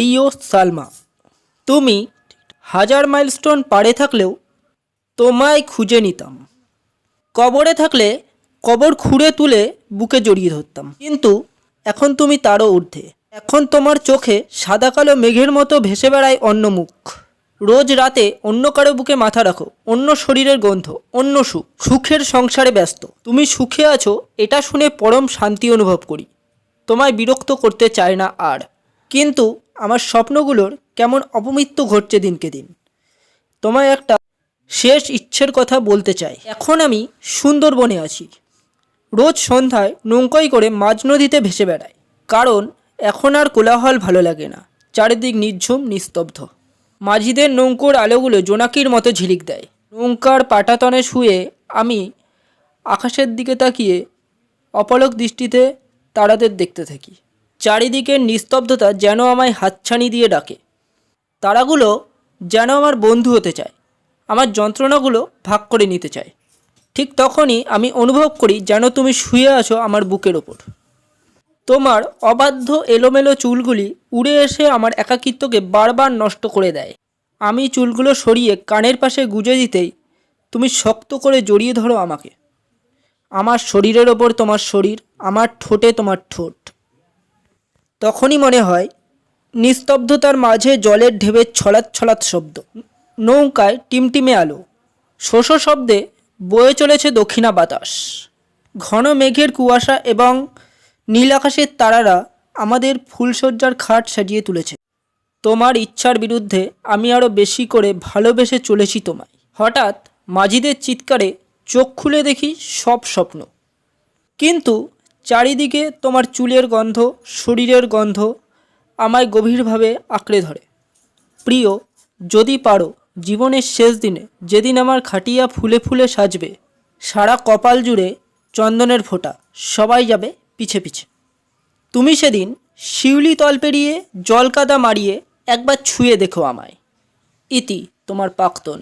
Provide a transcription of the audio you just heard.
প্রিয় সালমা, তুমি হাজার মাইলস্টোন পাড়ে থাকলেও তোমায় খুঁজে নিতাম। কবরে থাকলে কবর খুঁড়ে তুলে বুকে জড়িয়ে ধরতাম। কিন্তু এখন তুমি তারও ঊর্ধ্বে। এখন তোমার চোখে সাদা কালো মেঘের মতো ভেসে বেড়ায় অন্য মুখ। রোজ রাতে অন্য কারও বুকে মাথা রাখো, অন্য শরীরের গন্ধ, অন্য সুখ। সুখের সংসারে ব্যস্ত। তুমি সুখে আছো, এটা শুনে পরম শান্তি অনুভব করি। তোমায় বিরক্ত করতে চায় না আর। কিন্তু আমার স্বপ্নগুলোর কেমন অপমৃত্যু ঘটছে দিনকে দিন। তোমায় একটা শেষ ইচ্ছের কথা বলতে চাই। এখন আমি সুন্দরবনে আছি। রোজ সন্ধ্যায় নৌকায় করে মাঝ নদীতে ভেসে বেড়াই। কারণ এখন আর কোলাহল ভালো লাগে না। চারিদিক নির্ঝুম, নিস্তব্ধ। মাঝিদের নৌকোর আলোগুলো জোনাকির মতো ঝিলিক দেয়। নৌকার পাটাতনে শুয়ে আমি আকাশের দিকে তাকিয়ে অপলক দৃষ্টিতে তারাদের দেখতে থাকি। চারিদিকের নিস্তব্ধতা যেন আমায় হাতছানি দিয়ে ডাকে। তারাগুলো যেন আমার বন্ধু হতে চায়। আমার যন্ত্রণাগুলো ভাগ করে নিতে চায়। ঠিক তখনই আমি অনুভব করি যেন তুমি শুয়ে আছো আমার বুকের ওপর। তোমার অবাধ্য এলোমেলো চুলগুলি উড়ে এসে আমার একাকিত্বকে বারবার নষ্ট করে দেয়। আমি চুলগুলো সরিয়ে কানের পাশে গুজে দিতেই তুমি শক্ত করে জড়িয়ে ধরো আমাকে। আমার শরীরের ওপর তোমার শরীর, আমার ঠোঁটে তোমার ঠোঁট। তখনই মনে হয়, নিস্তব্ধতার মাঝে জলের ঢেবের ছলাৎ ছলাৎ শব্দ। নৌকায় টিমটিমে আলো। শোষ শব্দে বয়ে চলেছে দক্ষিণা বাতাস। ঘন মেঘের কুয়াশা এবং নীল আকাশের তারারা আমাদের ফুলশয্যার খাট সাজিয়ে তুলেছে। তোমার ইচ্ছার বিরুদ্ধে আমি আরও বেশি করে ভালোবেসে চলেছি তোমায়। হঠাৎ মাঝিদের চিৎকারে চোখ খুলে দেখি সব স্বপ্ন। কিন্তু চারিদিকে তোমার চুলের গন্ধ, শরীরের গন্ধ আমায় গভীরভাবে আঁকড়ে ধরে। প্রিয়, যদি পারো, জীবনের শেষ দিনে যেদিন আমার খাটিয়া ফুলে ফুলে সাজবে, সারা কপাল জুড়ে চন্দনের ফোঁটা, সবাই যাবে পিছে পিছে। তুমি সেদিন শিউলি তল পেরিয়ে জলকাদা মারিয়ে একবার ছুঁয়ে দেখো আমায়। ইতি তোমার প্রাক্তন